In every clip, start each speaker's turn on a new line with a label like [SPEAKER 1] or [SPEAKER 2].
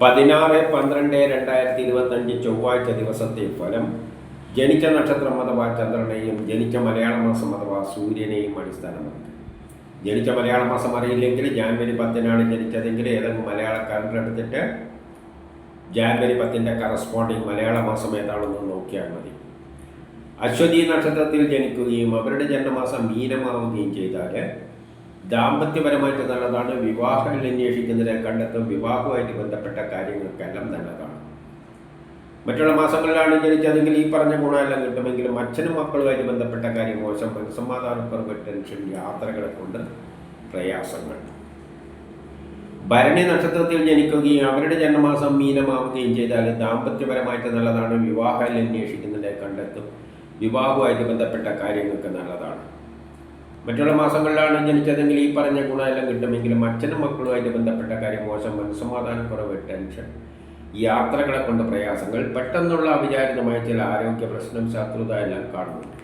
[SPEAKER 1] പതിനാറ് പന്ത്രണ്ട് രണ്ടായിരത്തി ഇരുപത്തഞ്ച് ചൊവ്വാഴ്ച ദിവസത്തെ ഫലം ജനിച്ച നക്ഷത്രം അഥവാ ചന്ദ്രനെയും ജനിച്ച മലയാള മാസം അഥവാ സൂര്യനെയും അടിസ്ഥാനമാക്കി. ജനിച്ച മലയാള മാസം അറിയില്ലെങ്കിൽ ജാനുവരി പത്തിനാണ് ജനിച്ചതെങ്കിൽ ഏതെങ്കിലും മലയാള കലണ്ടർ എടുത്തിട്ട് ജാനുവരി പത്തിന്റെ കറസ്പോണ്ടിങ് മലയാള മാസം ഏതാണെന്ന് നോക്കിയാൽ മതി. അശ്വതി നക്ഷത്രത്തിൽ ജനിക്കുകയും അവരുടെ ജന്മമാസം മീനമാവുകയും ചെയ്താൽ ദാമ്പത്യപരമായിട്ട് നല്ലതാണ്. വിവാഹങ്ങൾ അന്വേഷിക്കുന്നതിനെ കണ്ടെത്തും. വിവാഹവുമായിട്ട് ബന്ധപ്പെട്ട കാര്യങ്ങൾക്കെല്ലാം നല്ലതാണ്. മറ്റുള്ള മാസങ്ങളിലാണ് ജനിച്ചതെങ്കിൽ ഈ പറഞ്ഞ ഗുണമെല്ലാം കിട്ടുമെങ്കിലും അച്ഛനും മക്കളുമായിട്ട് ബന്ധപ്പെട്ട കാര്യം മോശം. മനസ്സമാധാനക്കുറവ് ടെൻഷൻ യാത്രകളെ കൊണ്ട് പ്രയാസങ്ങൾ. ഭരണി നക്ഷത്രത്തിൽ ജനിക്കുകയും അവരുടെ ജന്മമാസം മീനമാവുകയും ചെയ്താൽ ദാമ്പത്യപരമായിട്ട് നല്ലതാണ്. വിവാഹം അന്വേഷിക്കുന്നതിനെ കണ്ടെത്തും. വിവാഹവുമായിട്ട് ബന്ധപ്പെട്ട കാര്യങ്ങൾക്ക് നല്ലതാണ്. മറ്റുള്ള മാസങ്ങളിലാണ് ജനിച്ചതെങ്കിൽ ഈ പറഞ്ഞ ഗുണമെല്ലാം കിട്ടുമെങ്കിലും അച്ഛനും മക്കളുമായിട്ട് ബന്ധപ്പെട്ട കാര്യം മോശം മനസ്സമാധാനക്കുറവ് ടെൻഷൻ. യാത്രകളെ കൊണ്ട് പ്രയാസങ്ങൾ പെട്ടെന്നുള്ള അവിചാരിതമായ ചില ആരോഗ്യ പ്രശ്നം ശത്രുത എല്ലാം കാണുന്നുണ്ട്.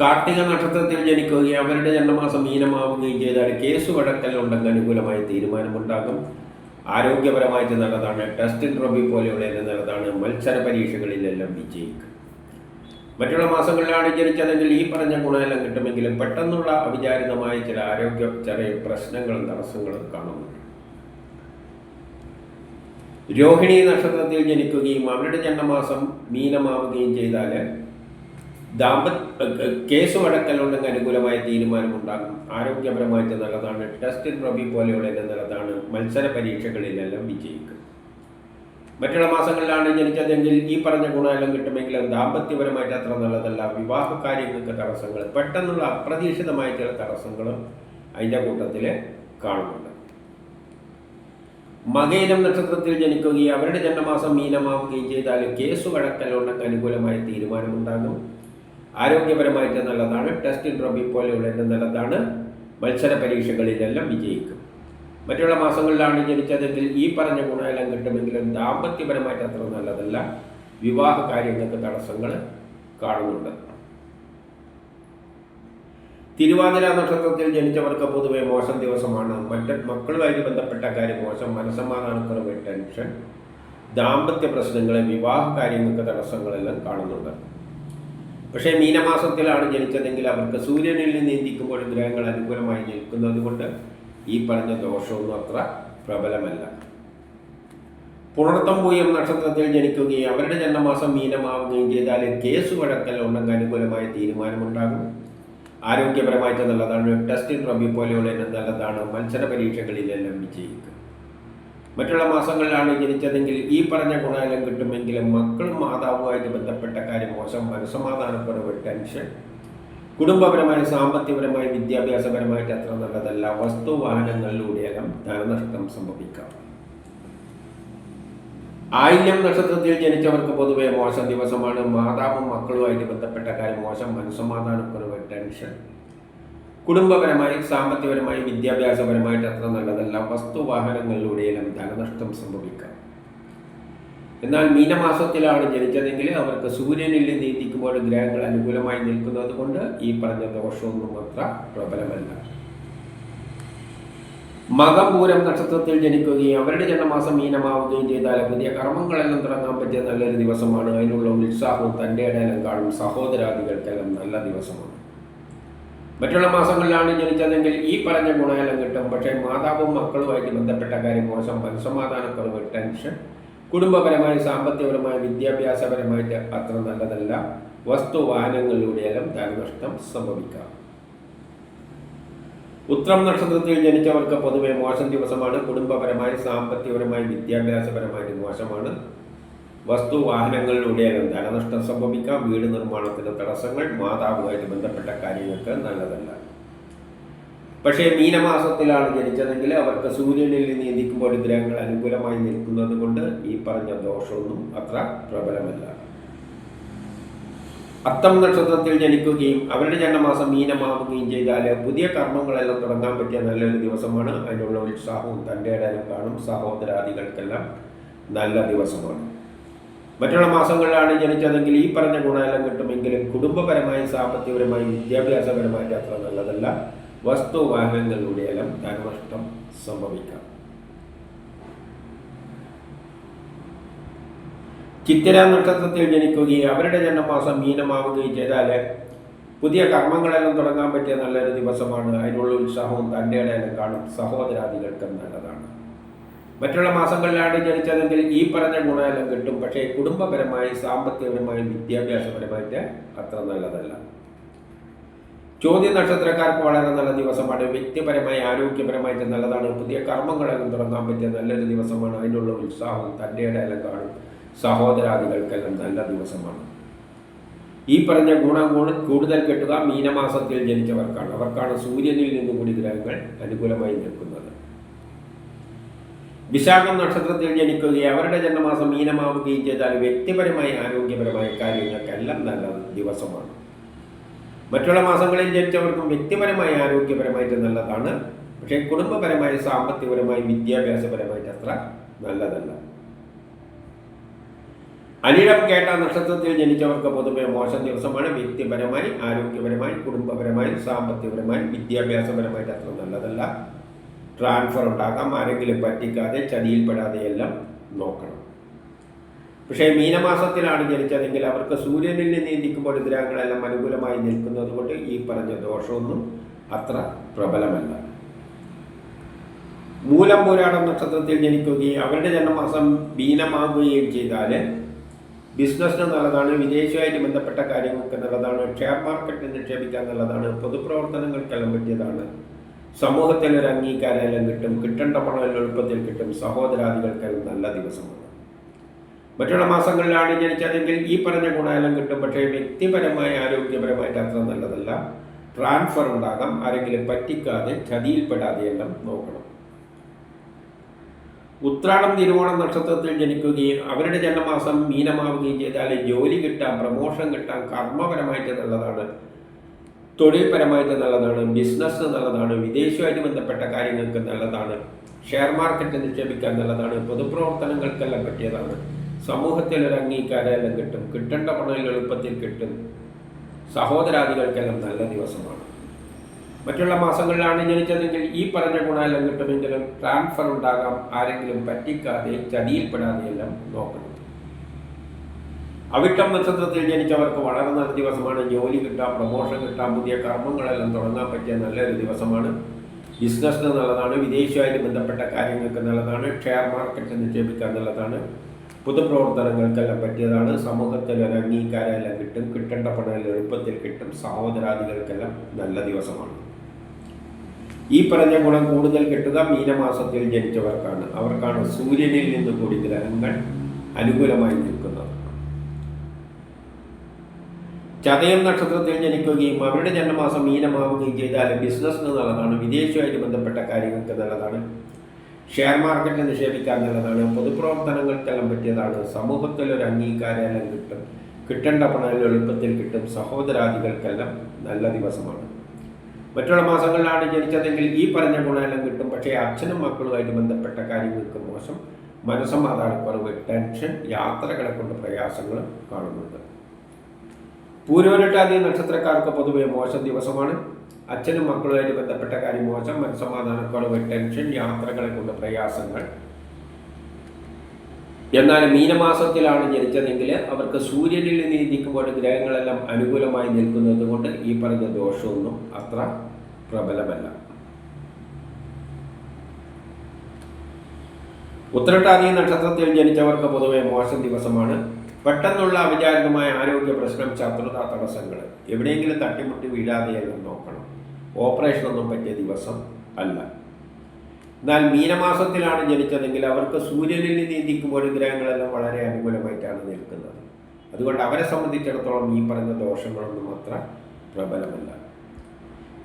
[SPEAKER 1] കാർത്തിക നക്ഷത്രത്തിൽ ജനിക്കുകയും അവരുടെ ജന്മമാസം മീനമാവുകയും ചെയ്താൽ കേസ് വടക്കൽ ഉണ്ടെങ്കിൽ അനുകൂലമായ തീരുമാനമുണ്ടാകും. ആരോഗ്യപരമായിട്ട് നല്ലതാണ്. ടെസ്റ്റ് ഇൻട്രോബി പോലെയുള്ള നല്ലതാണ്. മത്സര പരീക്ഷകളിലെല്ലാം വിജയിക്കും. മറ്റുള്ള മാസങ്ങളിലാണ് ജനിച്ചതെങ്കിൽ ഈ പറഞ്ഞ ഗുണമെല്ലാം കിട്ടുമെങ്കിലും പെട്ടെന്നുള്ള അവിചാരിതമായ ചില ആരോഗ്യ ചെറിയ പ്രശ്നങ്ങളും തടസ്സങ്ങളും കാണുന്നു. രോഹിണി നക്ഷത്രത്തിൽ ജനിക്കുകയും അവരുടെ ജന്മമാസം മീനമാവുകയും ചെയ്താൽ ദാമ്പത്യ കേസ് വഴക്കലുണ്ടെങ്കിൽ അനുകൂലമായ തീരുമാനമുണ്ടാകും ആരോഗ്യപരമായിട്ട് നല്ലതാണ്. ടെസ്റ്റ് പ്രബി പോലെയുള്ള നല്ലതാണ്. മത്സര പരീക്ഷകളിലെല്ലാം വിജയിക്കും. മറ്റുള്ള മാസങ്ങളിലാണ് ജനിച്ചതെങ്കിൽ ഈ പറഞ്ഞ ഗുണമെല്ലാം കിട്ടുമെങ്കിലും ദാമ്പത്യപരമായിട്ട് അത്ര നല്ലതല്ല. വിവാഹ കാര്യങ്ങൾക്ക് തടസ്സങ്ങൾ പെട്ടെന്നുള്ള അപ്രതീക്ഷിതമായ ചില തടസ്സങ്ങളും അതിന്റെ കൂട്ടത്തിൽ കാണുന്നുണ്ട്. മകേനം നക്ഷത്രത്തിൽ ജനിക്കുകയും അവരുടെ ജന്മമാസം മീനമാവുകയും ചെയ്താൽ കേസ് വഴക്കലുണ്ടെങ്കിൽ അനുകൂലമായ തീരുമാനമുണ്ടാകും. ആരോഗ്യപരമായിട്ട് നല്ലതാണ്. ടെസ്റ്റ് ഇൻട്രോബി പോലെയുള്ള നല്ലതാണ് മത്സര പരീക്ഷകളിലെല്ലാം വിജയിക്കും. മറ്റുള്ള മാസങ്ങളിലാണ് ജനിച്ചതെങ്കിൽ ഈ പറഞ്ഞ ഗുണമെല്ലാം കിട്ടുമെങ്കിലും ദാമ്പത്യപരമായിട്ട് അത്ര നല്ലതല്ല. വിവാഹ കാര്യങ്ങൾക്ക് തടസ്സങ്ങൾ കാണുന്നുണ്ട്. തിരുവാതിര നക്ഷത്രത്തിൽ ജനിച്ചവർക്ക് പൊതുവെ മോശം ദിവസമാണ്. മറ്റ് മക്കളുമായിട്ട് ബന്ധപ്പെട്ട കാര്യം മോശം. മനസ്സമാധാനക്കുറവ് ടെൻഷൻ ദാമ്പത്യ പ്രശ്നങ്ങൾ വിവാഹ കാര്യങ്ങൾക്ക് തടസ്സങ്ങളെല്ലാം കാണുന്നുണ്ട്. പക്ഷേ മീനമാസത്തിലാണ് ജനിച്ചതെങ്കിൽ അവർക്ക് സൂര്യനിൽ നിന്ന് നീന്തിക്കുമ്പോൾ ഗ്രഹങ്ങൾ അനുകൂലമായി നിൽക്കുന്നത് കൊണ്ട് ഈ പറഞ്ഞ ദോഷമൊന്നും അത്ര പ്രബലമല്ല. പുണർത്തം പൂയം നക്ഷത്രത്തിൽ ജനിക്കുകയും അവരുടെ ജന്മമാസം മീനമാവുകയും ചെയ്താൽ കേസ് വഴക്കൽ ഉണ്ടെങ്കിൽ അനുകൂലമായ തീരുമാനമുണ്ടാകും. ആരോഗ്യപരമായിട്ട് നല്ലതാണ്. ടെസ്റ്റ് റബി പോലെയുള്ള നല്ലതാണ്. മത്സര പരീക്ഷകളിലെല്ലാം വിജയിക്കുക മറ്റുള്ള മാസങ്ങളിലാണ് ജനിച്ചതെങ്കിൽ ഈ പറഞ്ഞ ഗുണമെല്ലാം കിട്ടുമെങ്കിലും മക്കളും മാതാവുമായിട്ട് ബന്ധപ്പെട്ട കാര്യം മോശം മനസ്സമാധാനക്കുറവ് ടെൻഷൻ കുടുംബപരമായി സാമ്പത്തികപരമായി വിദ്യാഭ്യാസപരമായിട്ട് അത്ര നല്ലതല്ല. വസ്തു വാഹനങ്ങളിലൂടെയെല്ലാം ധനനഷ്ടം സംഭവിക്കാം. ആയില്യം നക്ഷത്രത്തിൽ ജനിച്ചവർക്ക് പൊതുവെ മോശം ദിവസമാണ്. മാതാവും മക്കളുമായിട്ട് ബന്ധപ്പെട്ട കാര്യം മോശം. മനസ്സമാധാനക്കുറവ് ടെൻഷൻ. കുടുംബപരമായി സാമ്പത്തികപരമായി വിദ്യാഭ്യാസപരമായിട്ട് അത്ര നല്ലതല്ല. വസ്തു വാഹനങ്ങളിലൂടെയെല്ലാം ധനനഷ്ടം സംഭവിക്കാം. എന്നാൽ മീനമാസത്തിലാണ് ജനിച്ചതെങ്കിൽ അവർക്ക് സൂര്യനിൽ നീതിക്കുമ്പോൾ ഗ്രഹങ്ങൾ അനുകൂലമായി നിൽക്കുന്നത് കൊണ്ട് ഈ പറഞ്ഞ ദോഷമൊന്നും അത്ര പ്രബലമല്ല. മകപൂരം നക്ഷത്രത്തിൽ ജനിക്കുകയും അവരുടെ ജന്മമാസം മീനമാവുകയും ചെയ്താൽ പുതിയ കർമ്മങ്ങളെല്ലാം തുടങ്ങാൻ പറ്റിയ നല്ലൊരു ദിവസമാണ്. അതിനുള്ള ഉത്സാഹവും തന്റെ ഇടയിലും കാണും സഹോദരാദികൾക്കെല്ലാം നല്ല ദിവസമാണ്. മറ്റുള്ള മാസങ്ങളിലാണ് ജനിച്ചതെങ്കിൽ ഈ പറഞ്ഞ ഗുണമെല്ലാം കിട്ടും. പക്ഷേ മാതാവും മക്കളുമായിട്ട് ബന്ധപ്പെട്ട കാര്യം മോശം. മനസ്സമാധാനക്കുറവ് ടെൻഷൻ കുടുംബപരമായി സാമ്പത്തികപരമായി വിദ്യാഭ്യാസപരമായിട്ട് അത്ര നല്ലതല്ല. വസ്തു വാഹനങ്ങളിലൂടെയെല്ലാം ധനനഷ്ടം സംഭവിക്കാം. ഉത്രം നക്ഷത്രത്തിൽ ജനിച്ചവർക്ക് പൊതുവെ മോശം ദിവസമാണ്. കുടുംബപരമായി സാമ്പത്തികപരമായി വിദ്യാഭ്യാസപരമായിട്ട് മോശമാണ്. വസ്തു വാഹനങ്ങളിലൂടെയെല്ലാം ധനനഷ്ടം സംഭവിക്കാം. വീട് നിർമ്മാണത്തിന് തടസ്സങ്ങൾ മാതാവുമായിട്ട് ബന്ധപ്പെട്ട കാര്യങ്ങൾക്ക് നല്ലതല്ല. പക്ഷേ മീനമാസത്തിലാണ് ജനിച്ചതെങ്കിൽ അവർക്ക് സൂര്യനിൽ നീന്തിക്കുമ്പോൾ ഗ്രഹങ്ങൾ അനുകൂലമായി നിൽക്കുന്നത് കൊണ്ട് ഈ പറഞ്ഞ ദോഷമൊന്നും അത്ര പ്രബലമല്ല. അത്തം നക്ഷത്രത്തിൽ ജനിക്കുകയും അവരുടെ ജന്മമാസം മീനമാവുകയും ചെയ്താൽ പുതിയ കർമ്മങ്ങളെല്ലാം തുടങ്ങാൻ പറ്റിയ നല്ലൊരു ദിവസമാണ്. അതിനുള്ള ഉത്സാഹവും തന്റെ ഇടയിലും കാണും. സഹോദരാദികൾക്കെല്ലാം നല്ല ദിവസമാണ്. മറ്റുള്ള മാസങ്ങളിലാണ് ജനിച്ചതെങ്കിൽ ഈ പറഞ്ഞ ഗുണമെല്ലാം കിട്ടുമെങ്കിലും കുടുംബപരമായും സാമ്പത്തികപരമായും വിദ്യാഭ്യാസപരമായിട്ട് അത്ര നല്ലതല്ല. വസ്തുവാഹനങ്ങളുടെ എല്ലാം ധനനഷ്ടം സംഭവിക്കാം. ചിത്തിര നക്ഷത്രത്തിൽ ജനിക്കുകയും അവരുടെ ജന്മമാസം മീനമാവുകയും ചെയ്താൽ പുതിയ കർമ്മങ്ങളെല്ലാം തുടങ്ങാൻ പറ്റിയ നല്ലൊരു ദിവസമാണ്. അതിനുള്ള ഉത്സാഹവും തന്റെ ഇടയിലും കാണും. സഹോദരാദികൾക്കും നല്ലതാണ്. മറ്റുള്ള മാസങ്ങളിലാണ് ജനിച്ചതെങ്കിൽ ഈ പറഞ്ഞ ഗുണമെല്ലാം കിട്ടും. പക്ഷേ കുടുംബപരമായി സാമ്പത്തികപരമായി വിദ്യാഭ്യാസപരമായിട്ട് അത്ര നല്ലതല്ല. ചോദ്യ നക്ഷത്രക്കാർക്ക് വളരെ നല്ല ദിവസമാണ്. വ്യക്തിപരമായി ആരോഗ്യപരമായിട്ട് നല്ലതാണ്. പുതിയ കർമ്മങ്ങളെല്ലാം തുടങ്ങാൻ പറ്റിയ നല്ലൊരു ദിവസമാണ്. അതിനുള്ള ഉത്സാഹം തന്റെ ഇടയിലും കാണും സഹോദരാദികൾക്കെല്ലാം നല്ല ദിവസമാണ്. ഈ പറഞ്ഞ ഗുണം കൂടുതൽ കിട്ടുക മീനമാസത്തിൽ ജനിച്ചവർക്കാണ്. അവർക്കാണ് സൂര്യനിൽ നിന്ന് കൂടി ഗ്രഹങ്ങൾ അനുകൂലമായി നിൽക്കുന്നത്. വിശാഖം നക്ഷത്രത്തിൽ ജനിക്കുകയും അവരുടെ ജന്മമാസം മീനമാവുകയും ചെയ്താൽ വ്യക്തിപരമായി ആരോഗ്യപരമായ കാര്യങ്ങൾക്കെല്ലാം നല്ല ദിവസമാണ്. മറ്റുള്ള മാസങ്ങളിൽ ജനിച്ചവർക്കും വ്യക്തിപരമായി ആരോഗ്യപരമായിട്ട് നല്ലതാണ്. പക്ഷേ കുടുംബപരമായി സാമ്പത്തികപരമായി വിദ്യാഭ്യാസപരമായിട്ട് അത്ര നല്ലതല്ല. അനിഴം കേട്ട നക്ഷത്രത്തിൽ ജനിച്ചവർക്ക് പൊതുവെ മോശം ദിവസമാണ്. വ്യക്തിപരമായി ആരോഗ്യപരമായി കുടുംബപരമായി സാമ്പത്തികപരമായി വിദ്യാഭ്യാസപരമായിട്ട് അത്ര നല്ലതല്ല. ട്രാൻസ്ഫർ ഉണ്ടാകാം. ആരെങ്കിലും പറ്റിക്കാതെ ചതിയിൽപ്പെടാതെ എല്ലാം നോക്കണം. പക്ഷേ മീനമാസത്തിലാണ് ജനിച്ചതെങ്കിൽ അവർക്ക് സൂര്യനിൽ നീന്തിക്കുമ്പോൾ ഗ്രഹങ്ങളെല്ലാം അനുകൂലമായി നിൽക്കുന്നതുകൊണ്ട് ഈ പറഞ്ഞ ദോഷമൊന്നും അത്ര പ്രബലമല്ല. മൂലം പോരാടം നക്ഷത്രത്തിൽ ജനിക്കുകയും അവരുടെ ജന്മമാസം മീനമാകുകയും ചെയ്താൽ ബിസിനസ്സിന് നല്ലതാണ് വിദേശമായിട്ട് ബന്ധപ്പെട്ട കാര്യങ്ങൾക്ക് നല്ലതാണ് ഷെയർ മാർക്കറ്റിൽ നിക്ഷേപിക്കാൻ നല്ലതാണ് പൊതുപ്രവർത്തനങ്ങൾക്കെല്ലാം പറ്റിയതാണ്. സമൂഹത്തിൽ ഒരു അംഗീകാരമെല്ലാം കിട്ടും കിട്ടേണ്ട പണം എളുപ്പത്തിൽ കിട്ടും സഹോദരാദികൾക്കെല്ലാം നല്ല ദിവസമാണ്. മറ്റുള്ള മാസങ്ങളിലാണ് ജനിച്ചതെങ്കിൽ ഈ പറഞ്ഞ ഗുണമെല്ലാം കിട്ടും. പക്ഷേ വ്യക്തിപരമായ ആരോഗ്യപരമായിട്ട് അത്ര നല്ലതല്ല. ട്രാൻസ്ഫർ ഉണ്ടാകാം. ആരെങ്കിലും പറ്റിക്കാതെ ചതിയിൽപ്പെടാതെ എല്ലാം നോക്കണം. ഉത്രാടം തിരുവോണം നക്ഷത്രത്തിൽ ജനിക്കുകയും അവരുടെ ജന്മമാസം മീനമാവുകയും ചെയ്താൽ ജോലി കിട്ടാം പ്രമോഷൻ കിട്ടാം കർമ്മപരമായിട്ട് നല്ലതാണ്. തൊഴിൽപരമായിട്ട് നല്ലതാണ്. ബിസിനസ് നല്ലതാണ്. വിദേശവുമായിട്ട് ബന്ധപ്പെട്ട കാര്യങ്ങൾക്ക് നല്ലതാണ്. ഷെയർ മാർക്കറ്റ് നിക്ഷേപിക്കാൻ നല്ലതാണ്. പൊതുപ്രവർത്തനങ്ങൾക്കെല്ലാം പറ്റിയതാണ്. സമൂഹത്തിൽ ഒരു അംഗീകാരമെല്ലാം കിട്ടും. കിട്ടേണ്ട പണം എളുപ്പത്തിൽ കിട്ടും. സഹോദരാദികൾക്കെല്ലാം നല്ല ദിവസമാണ്. മറ്റുള്ള മാസങ്ങളിലാണ് ജനിച്ചതെങ്കിൽ ഈ പറഞ്ഞ ഗുണമെല്ലാം കിട്ടുമെങ്കിലും ട്രാൻസ്ഫർ ഉണ്ടാകാം. ആരെങ്കിലും പറ്റിക്കാതെ ചതിയിൽപ്പെടാതെയെല്ലാം നോക്കണം. അവിട്ടം നക്ഷത്രത്തിൽ ജനിച്ചവർക്ക് വളരെ നല്ല ദിവസമാണ്. ജോലി കിട്ടാം പ്രമോഷൻ കിട്ടാം പുതിയ കർമ്മങ്ങളെല്ലാം തുടങ്ങാൻ പറ്റിയ നല്ലൊരു ദിവസമാണ്. ബിസിനസ്സിന് നല്ലതാണ്. വിദേശവുമായിട്ട് ബന്ധപ്പെട്ട കാര്യങ്ങൾക്ക് നല്ലതാണ്. ഷെയർ മാർക്കറ്റ് നിക്ഷേപിക്കാൻ നല്ലതാണ്. പൊതുപ്രവർത്തനങ്ങൾക്കെല്ലാം പറ്റിയതാണ്. സമൂഹത്തിൽ ഒരു അംഗീകാരമെല്ലാം കിട്ടും. കിട്ടേണ്ട പണം എളുപ്പത്തിൽ കിട്ടും. സഹോദരാദികൾക്കെല്ലാം നല്ല ദിവസമാണ്. ഈ പറഞ്ഞ ഗുണം കൂടുതൽ കിട്ടുക മീനമാസത്തിൽ ജനിച്ചവർക്കാണ്. അവർക്കാണ് സൂര്യനിൽ നിന്ന് കൂടി ഗ്രഹങ്ങൾ അനുകൂലമായി നിൽക്കുന്നത്. ചതയം നക്ഷത്രത്തിൽ ജനിക്കുകയും അവരുടെ ജന്മമാസം മീനമാവുകയും ചെയ്താൽ ബിസിനസ്സിന് നല്ലതാണ് വിദേശവുമായിട്ട് ബന്ധപ്പെട്ട കാര്യങ്ങൾക്ക് നല്ലതാണ്. ഷെയർ മാർക്കറ്റിൽ നിക്ഷേപിക്കാൻ നല്ലതാണ് പൊതുപ്രവർത്തനങ്ങൾക്കെല്ലാം പറ്റിയതാണ്. സമൂഹത്തിൽ ഒരു അംഗീകാരമെല്ലാം കിട്ടും. കിട്ടേണ്ട പണം എളുപ്പത്തിൽ കിട്ടും. സഹോദരാദികൾക്കെല്ലാം നല്ല ദിവസമാണ്. മറ്റുള്ള മാസങ്ങളിലാണ് ജനിച്ചതെങ്കിൽ ഈ പറഞ്ഞ ഗുണമെല്ലാം കിട്ടും. പക്ഷേ അച്ഛനും മക്കളുമായിട്ട് ബന്ധപ്പെട്ട കാര്യങ്ങൾക്ക് മോശം മനസ്സമാധാനക്കുറവ് ടെൻഷൻ യാത്രകളെ കൊണ്ട് പ്രയാസങ്ങൾ കാണുന്നുണ്ട്. പൂരോരട്ടാതി നക്ഷത്രക്കാർക്ക് പൊതുവെ മോശം ദിവസമാണ്. അച്ഛനും മക്കളുമായിട്ട് ബന്ധപ്പെട്ട കാര്യം മോശം മനസ്സമാധാനക്കുറവ് ടെൻഷൻ യാത്രകളെ കൊണ്ട് പ്രയാസങ്ങൾ. എന്നാൽ മീനമാസത്തിലാണ് ജനിച്ചതെങ്കിൽ അവർക്ക് സൂര്യനിൽ നീതിക്കുമ്പോൾ ഗ്രഹങ്ങളെല്ലാം അനുകൂലമായി നിൽക്കുന്നത് കൊണ്ട് ഈ പറഞ്ഞ ദോഷമൊന്നും അത്ര പ്രബലമല്ല. ഉത്രട്ടാതി നക്ഷത്രത്തിൽ ജനിച്ചവർക്ക് പൊതുവെ മോശം ദിവസമാണ്. പെട്ടെന്നുള്ള അവിചാരിതമായ ആരോഗ്യ പ്രശ്നം ശത്രുത തടസ്സങ്ങൾ എവിടെയെങ്കിലും തട്ടിമുട്ടി വീഴാതെയെല്ലാം നോക്കണം. ഓപ്പറേഷനൊന്നും പറ്റിയ ദിവസം അല്ല. എന്നാൽ മീനമാസത്തിലാണ് ജനിച്ചതെങ്കിൽ അവർക്ക് സൂര്യനിൽ നീന്തിക്കുമ്പോൾ ഗ്രഹങ്ങളെല്ലാം വളരെ അനുകൂലമായിട്ടാണ് നിൽക്കുന്നത്. അതുകൊണ്ട് അവരെ സംബന്ധിച്ചിടത്തോളം ഈ പറഞ്ഞ ദോഷങ്ങളൊന്നും അത്ര പ്രബലമല്ല.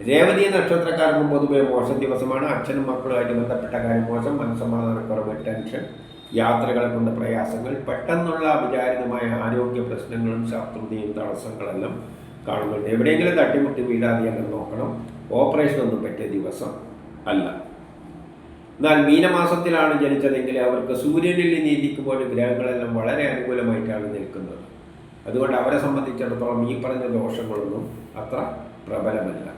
[SPEAKER 1] രേവതി നക്ഷത്രക്കാർക്കും പൊതുവെ മോശം ദിവസമാണ്. അച്ഛനും മക്കളുമായിട്ട് ബന്ധപ്പെട്ട കാര്യം മോശം മനസ്സമാധാനക്കുറവ് ടെൻഷൻ യാത്രകളെ കൊണ്ട് പ്രയാസങ്ങൾ പെട്ടെന്നുള്ള അവിചാരിതമായ ആരോഗ്യ പ്രശ്നങ്ങളും ശത്രുതയും തടസ്സങ്ങളെല്ലാം കാണുന്നുണ്ട്. എവിടെയെങ്കിലും തട്ടിമുട്ടി വീഴാതെയെല്ലാം നോക്കണം. ഓപ്പറേഷൻ ഒന്നും പറ്റിയ ദിവസം അല്ല. എന്നാൽ മീനമാസത്തിലാണ് ജനിച്ചതെങ്കിൽ അവർക്ക് സൂര്യനിൽ നീതിക്കുമ്പോൾ ഗ്രഹങ്ങളെല്ലാം വളരെ അനുകൂലമായിട്ടാണ് നിൽക്കുന്നത്. അതുകൊണ്ട് അവരെ സംബന്ധിച്ചിടത്തോളം ഈ പറഞ്ഞ ദോഷങ്ങളൊന്നും അത്ര പ്രബലമല്ല.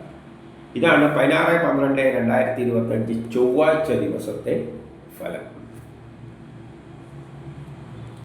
[SPEAKER 1] ഇതാണ് പതിനാറ് പന്ത്രണ്ട് രണ്ടായിരത്തി ഇരുപത്തഞ്ച് ചൊവ്വാഴ്ച ദിവസത്തെ ഫലം.